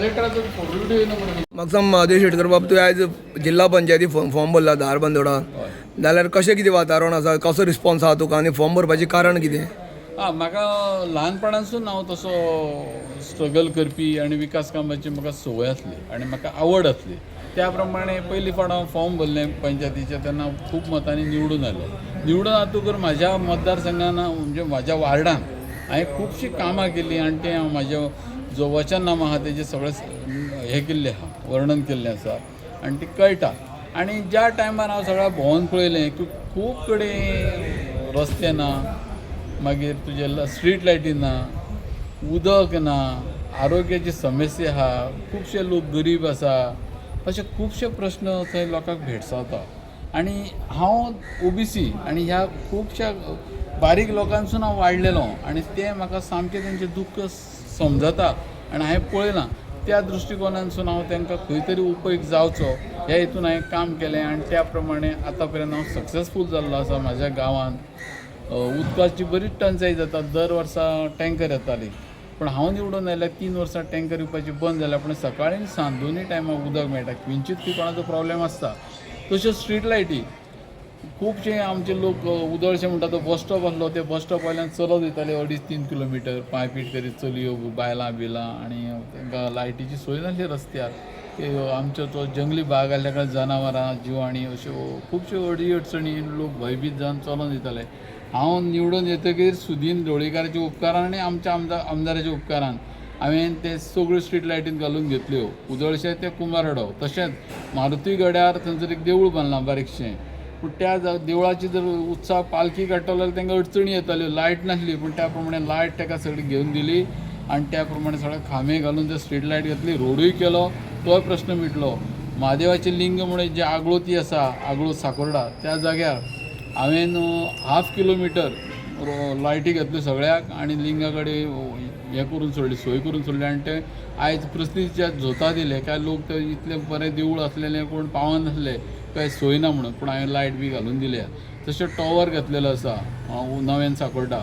म्हाका महादेव शेटकर बाब तुवें आयज जिल्ला पंचायती फॉर्म भरला धारबांदोडा जाल्यार कशें कितें वातावरण आसा कसो रिस्पॉन्स आहा तुका आनी फॉर्म भरपाचें कारण कितें? हा म्हाका ल्हानपणासून हांव तसो स्ट्रगल करपी आनी विकास कामाची म्हाका संवय आसली आनी म्हाका आवड आसली त्या प्रमाणे पयलीं फावट हांव फॉर्म भरलें पंचायतीचें तेन्ना खूब मतांनी निवडून आयलो निवडून जातकर म्हाज्या मतदारसंघान म्हणजे म्हाज्या वार्डान हांवें खुबशीं कामां केलीं आनी तें हांव म्हाजें जो वचननामा हा तेजें सगळें हें केल्लें आहा वर्णन केल्लें आसा आनी ती कळटा. आनी ज्या टायमार हांव सगळ्या भोंवन पळयलें की खूब कडेन रस्ते ना मागीर तुजे स्ट्रीट लायटी ना उदक ना आरोग्याची समस्या आहा खुबशे लोक गरीब आसा अशे खुबशे प्रश्न थंय लोकांक भेडसावता आनी हांव ओबीसी आनी ह्या खुबश्या बारीक लोकांसून हांव वाडलेलो आनी ते म्हाका सामकें तेंचें दुख्ख समजता आनी हांवें पळयलां त्या दृश्टिकोनानसून हांव तांकां खंय तरी उपयोग जावचो. ह्या हितून हांवें काम केलें आनी त्या प्रमाणे आतां पर्यंत हांव सक्सेसफूल जाल्लो आसा म्हाज्या गांवांत उदकाची बरीच टंचाई जाता दर वर्सा टँकर येताली पूण हांव निवडून आयल्यार तीन वर्सां टँकर येवपाची बंद जाल्या पूण सकाळीं आनी दोनूय टायमार उदक मेळटा किंचीत ती कोणाचो प्रॉब्लेम आसता तश्यो स्ट्रीट लायटी खुबशे आमचे लोक उदळशे म्हणटा तो बस स्टॉप आसलो ते बस स्टॉप वयल्यान चलत वयताले अडीच तीन किलोमिटर पांय पीट करीत चलयो बायलां बिलां आनी तांकां लायटीची सोय नासली रस्त्यार आमचो तो जंगली भाग आसल्या कारणान जनावरां जिवाणी अश्यो खुबश्यो अडी अडचणी लोक भयभीत जावन चलोन येताले. हांव निवडून येतकीर सुदीन ढवळीकाराच्या उपकारान आनी आमच्या आमदार आमदाराच्या उपकारान हांवें ते सगळ्यो स्ट्रीट लायटीन घालून घेतल्यो. उदळशें ते कुंभारडो तशेंच मारुती गड्यार थंयसर एक देवूळ बांदलां बारीकशें पूण त्या जा- देवळाची जर उत्साह पालखी काडटलो जाल्यार तांकां अडचणी येताल्यो लायट नासली पूण त्या प्रमाणे लायट ताका सगळी घेवन दिली. आनी त्या प्रमाणे सगळे खांबे घालून ते स्ट्रीट लायट घेतली. रोडूय केलो. तोय प्रश्न मिटलो. महादेवाचें लिंग म्हणून जे आगळोती आसा आगळो साकोर्डा त्या जाग्यार हांवें हाफ किलोमिटर लायटी घेतल्यो सगळ्याक आनी लिंगा कडेन हें करून सोडली सोय करून सोडली. आनी ते आयज परिस्थितीच्या झोता दिले. काय लोक ते इतलें बरें देवूळ आसलेलें कोण पावनासले काय सोय ना म्हणून. पूण हांवें लायट बी घालून दिल्या. तशें टॉवर घेतलेलो आसा हांव नव्यान साकोडा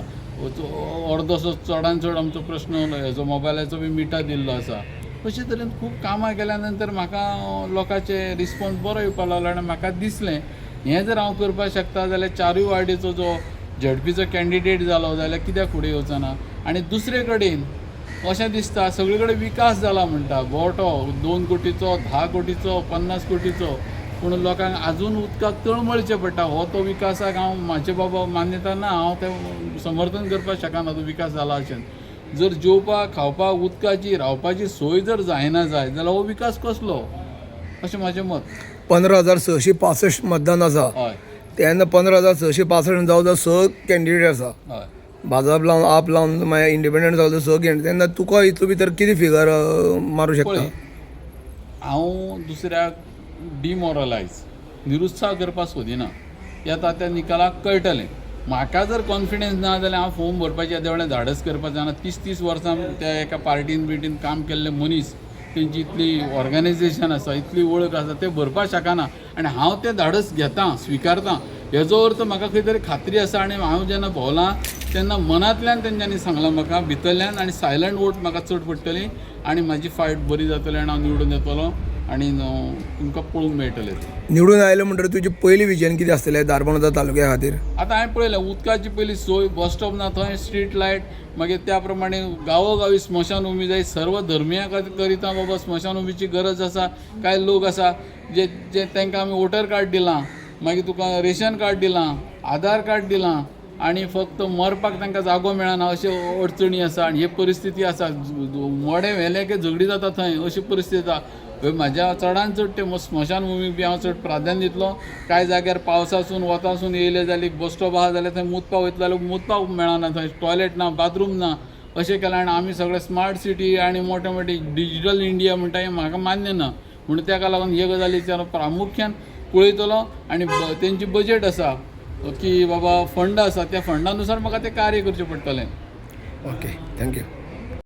अर्दोसो चडान चड आमचो प्रश्न हेजो मोबायलाचो बी मिटा दिल्लो आसा अशे तरेन खूब कामां केल्या नंतर म्हाका लोकांचे रिस्पॉन्स बरो येवपाक लागलो आनी म्हाका दिसलें. हें जर हांव करपाक शकता जाल्यार चारूय वार्डीचो जो झडपीचो कॅन्डिडेट जालो जाल्यार कित्याक फुडें येवचो ना. आनी दुसरे कडेन अशें दिसता सगळे कडेन विकास जाला म्हणटा गोठो दोन कोटीचो धा कोटीचो पन्नास कोटीचो. पूण लोकांक आजून उदकाक तळमळचें पडटा हो तो विकासाक हांव म्हाजे बाबा मान्यता ना हांव तें समर्थन करपाक शकना तो विकास जाला अशें. जर जेवपाक खावपाक उदकाची रावपाची सोय जर जायना जाय जाल्यार हो विकास कसलो? अशें म्हाजें मत. पंदरा हजार सशे पासश्ट मतदान आसा. हय. तेन्ना पंदरा हजार सशे पासश्ट जावं जावं स कॅन्डिडेट आसा भाजप लावन आप लावन मागीर इंडिपेंडंट जावं स कॅन्डिडेट तेन्ना तुका हितू भितर कितें फिगर मारूं शकता? हांव दुसऱ्याक डिमोरलायज निरुत्साह करपाक सोदिना येता त्या निकालाक कळटलें. म्हाका जर कॉन्फिडन्स ना जाल्यार हांव फॉर्म भरपाचें देवळें धाडस करपाचें ना तीस तीस वर्सां त्या एका पार्टीन बिटीन काम केल्ले मनीस तेंची इतली ऑर्गनायझेशन आसा इतली वळख आसा ते भरपाक शकना. आनी हांव तें धाडस घेतां स्विकारतां. हेजो अर्थ म्हाका खंय तरी खात्री आसा आनी हांव जेन्ना भोंवलां तेन्ना मनांतल्यान तेंच्यांनी सांगलां म्हाका भितरल्यान आनी सायलंट वोट म्हाका चड पडटली. आनी म्हाजी फायट बरी जातली आनी हांव निवडून येतलो. आनी तुमकां पळोवंक मेळटलें निवडून आयलो म्हणटकीर तुजें पयलीं विजन कितें आसतलें धारबांदोडा तालुक्या खातीर? आतां हांवें पळयलें उदकाची पयली सोय बस स्टॉप ना थंय स्ट्रीट लायट मागीर त्या प्रमाणे गांवोगावी स्मशान उमी जाय सर्व धर्मिया करिता बाबा स्मशान उमीची गरज आसा कांय लोक आसा जे जे तांकां आमी वोटर कार्ड दिलां मागीर तुका रेशन कार्ड दिलां आधार कार्ड दिलां आनी फक्त मरपाक तांकां जागो मेळना अश्यो अडचणी आसा आनी ही परिस्थिती आसा मोडे व्हेले की झगडी जाता थंय अशी परिस्थिती थंय म्हाज्या चडान चड ते स्मशान भुमीक बी हांव चड प्राधान्य दितलो. कांय जाग्यार पावसासून वतासून येयले जाल्यार बस स्टॉप आहा जाल्यार थंय मुतपाक वयतलो जाल्यार मुतपाक मेळना थंय टॉयलेट ना बाथरूम ना. अशें केलां आनी आमी सगळे स्मार्ट सिटी आनी मोठे मोठे डिजिटल इंडिया म्हणटा हें म्हाका मान्य ना. म्हणून ताका लागून हे गजालीचेर प्रामुख्यान पळयतलो आनी तेंची बजेट आसा की बाबा फंड आसा त्या फंडानुसार म्हाका तें कार्य करचें पडटलें. Okay thank you.